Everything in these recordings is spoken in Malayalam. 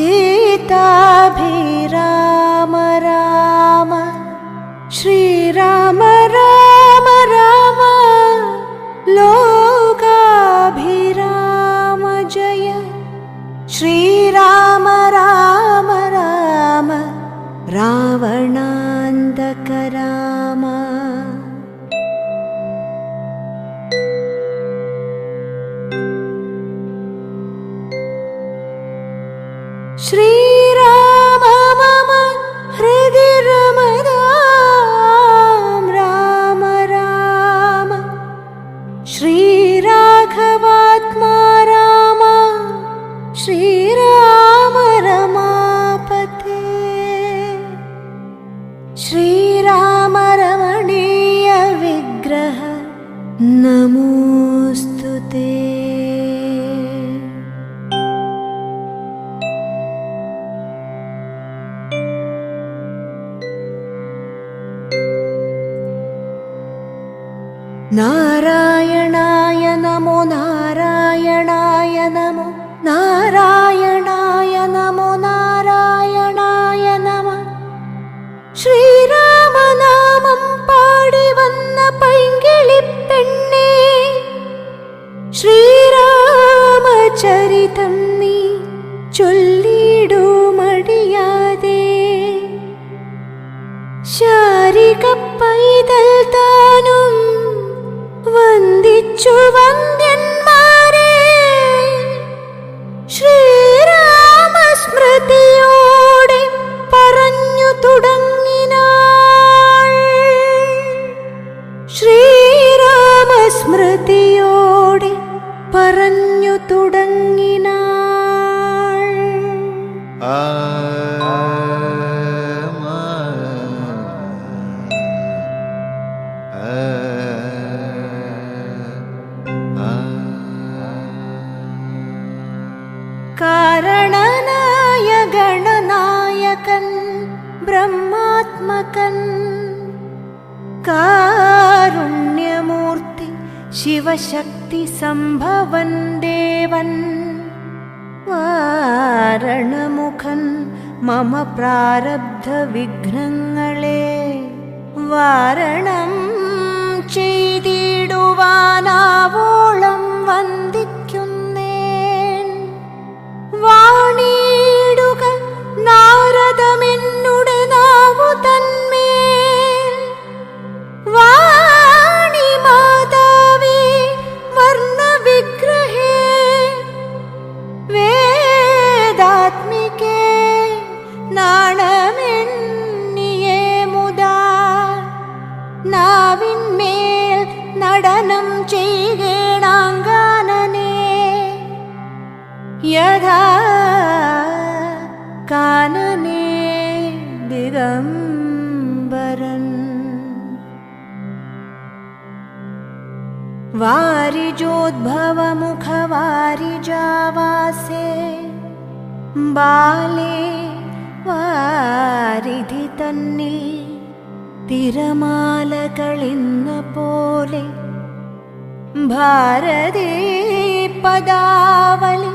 सीताभिराम राम। श्रीराम राम श्रीराघवात्मा राम श्रीराम रमापते श्रीराम रमणीय विग्रह नमोऽस्तु ते നാരായണായ നമോ നാരായണായ നമോ നാരായണായ നമോ നാരായണായ നമ. ശ്രീരാമനാമം പാടി വന്ന പൈങ്കിളിപ്പെണ്ണേ പറഞ്ഞു തുടങ്ങിനാൾ. കാരണനായ ഗണനായകൻ ബ്രഹ്മാത്മകൻ കാരുണ്യമൂർത്തി शिवशक्तिसम्भवन् देवन् वारणमुखन् मम प्रारब्धविघ्नङ्गळे वारणं चैदीड നടനം ചെയ്യണാങ്കാനനേ. യഥാ കാനനേ ദിഗംബരൻ. വാരിജോദ്ഭവമുഖവാരിജാവാസേ. ബാലേ വാരിധി തന്നിൽ തിരമാലകളിന്ന പോലെ भारते पदावलि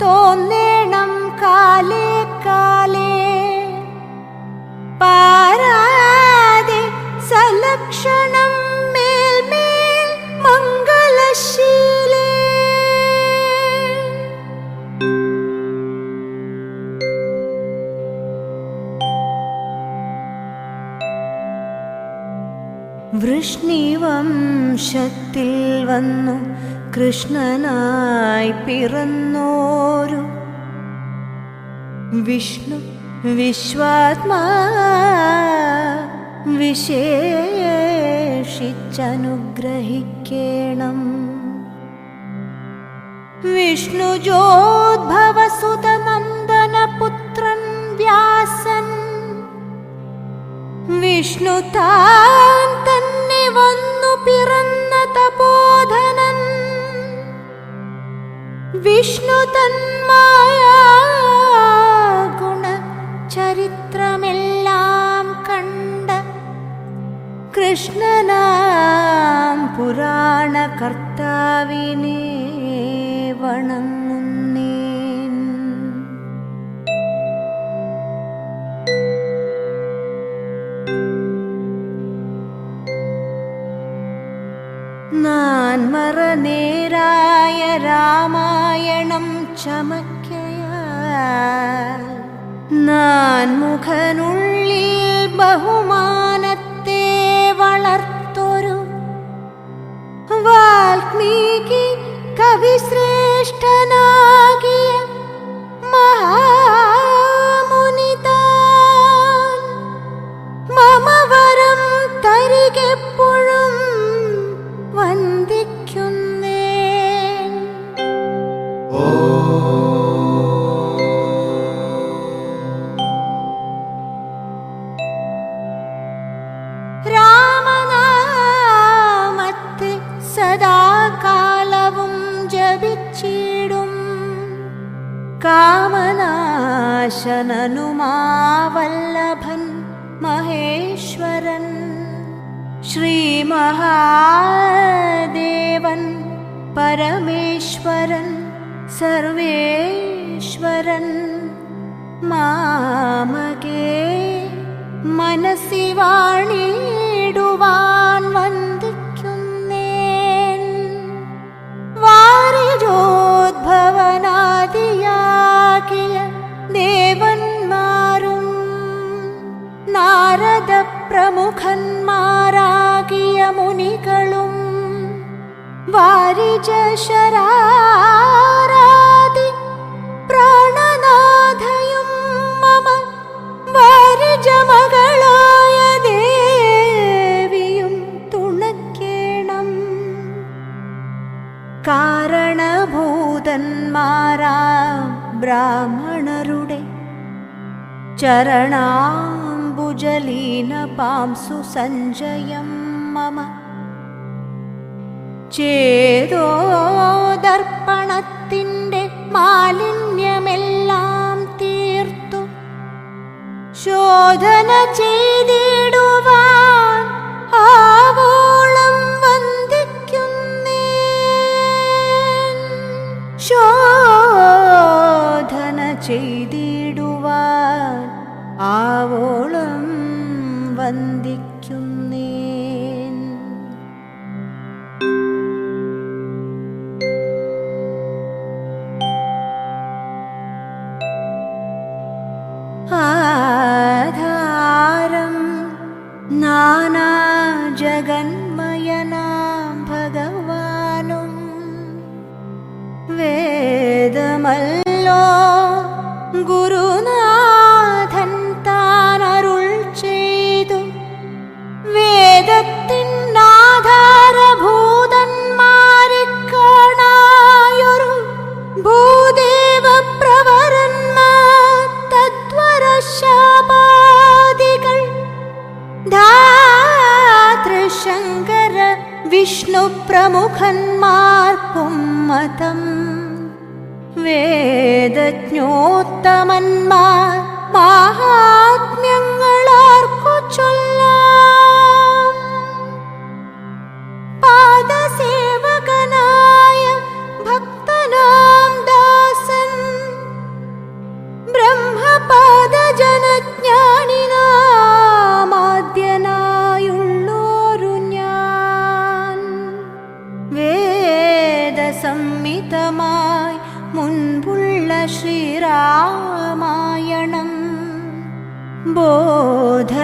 तोन्नेणं काले काले पारादे सलक्षणं मेल्मेल् मङ्गलशीले वृष्णिवम् വംശത്തിൽ വന്നു കൃഷ്ണനായി പിറന്നോരു വിഷ്ണു വിശ്വാത്മാ വിശേഷിച്ചനുഗ്രഹിക്കേണം. വിഷ്ണുജോദ്ഭവസുതനന്ദനപുത്രൻ വ്യാസൻ. വിഷ്ണു താൻ തന്നെ വന്നു വിഷ്ണു തന്മായ ഗുണ ചരിത്രമെല്ലാം കണ്ട കൃഷ്ണനാം പുരാണ കർത്താവിനെ വണങ്ങുന്നേൻ. നാൻ മറനേരായ രാമായണം ചമക്കയ നാൻ മുഖനുള്ളിൽ ബഹുമാനത്തെ വളർത്തൊരു വാൽമീകി कामनाशननुमावल्लभन् महेश्वरन्। श्रीमहादेवन् परमेश्वरन् सर्वेश्वरन्। मामगे मनसि वाणी ദേവന്മാരും നാരദ പ്രമുഖന്മാരാകിയ മുനികളും വാരിജ ശരാരാതി പ്രാണനാഥയും മമ വാരിജമകളായ ദേവിയും തുണക്കേണം. കാരണഭൂതന്മാരാ ബ്രാഹ്മണരുടെ ചരണാംബുജലീന പാംസു സഞ്ജയം മമ ചേതോ ദർപ്പണത്തിന്റെ മാലിന്യമെല്ലാം തീർത്തു। ശോധന ചെയ്തിടുവാൻ ആവോളം വന്ദിക്കുന്നേൻ। ശോധന ചെയ്തിടുവാൻ ಗಗನ್ विष्णुप्रमुखन् मार्पुं मतं वेदज्ञोत्तमन्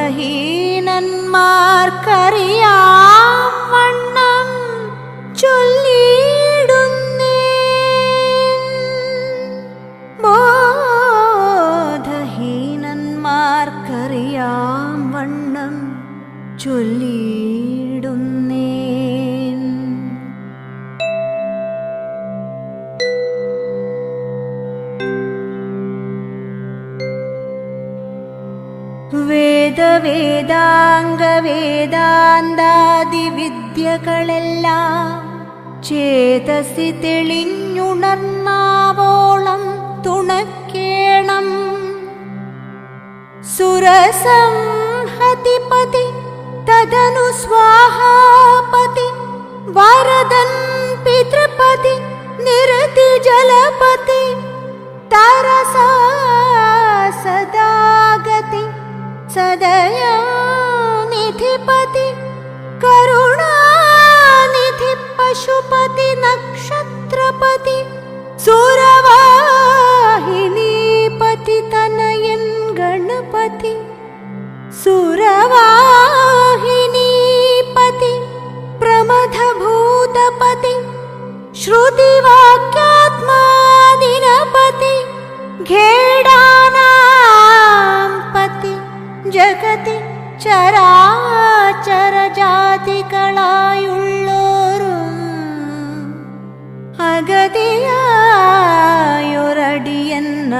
ബോധഹീനന്മാർക്കറിയാം വേദവേദാംഗ വേദാന്താദി വിദ്യകളെല്ലാം ചേതസി തെളിഞ്ഞുണർന്നാവോളം തുണക്കേണം. സുരസംഹതിപതി തദനു സ്വാഹാപതി വരദൻ പിതൃപതി നിരതി ജലപതി തരസാ सदया निधिपति करुणानिधि पशुपति नक्षत्रपति। ജാതികളായുള്ളോരും അഗതിയായൊരടിയൻ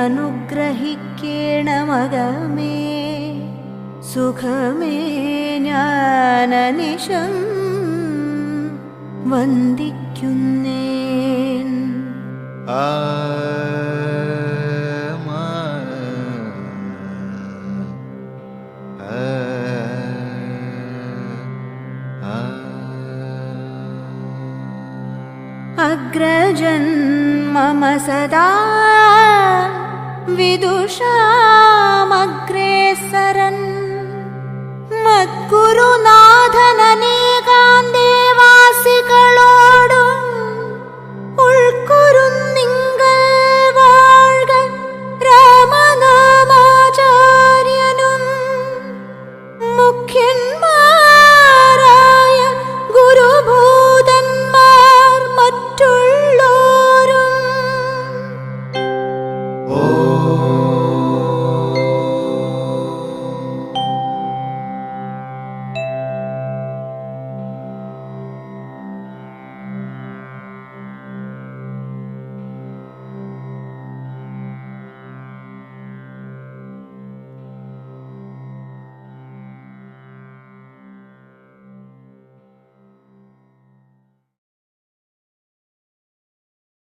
അനുഗ്രഹിക്കേണമകമേ സുഖമേ ജ്ഞാനനിശം വന്ദിക്കുന്നേൻ. ആ जन्मम सदा विदुषामग्रेसरन् मद्गुरुनाथननी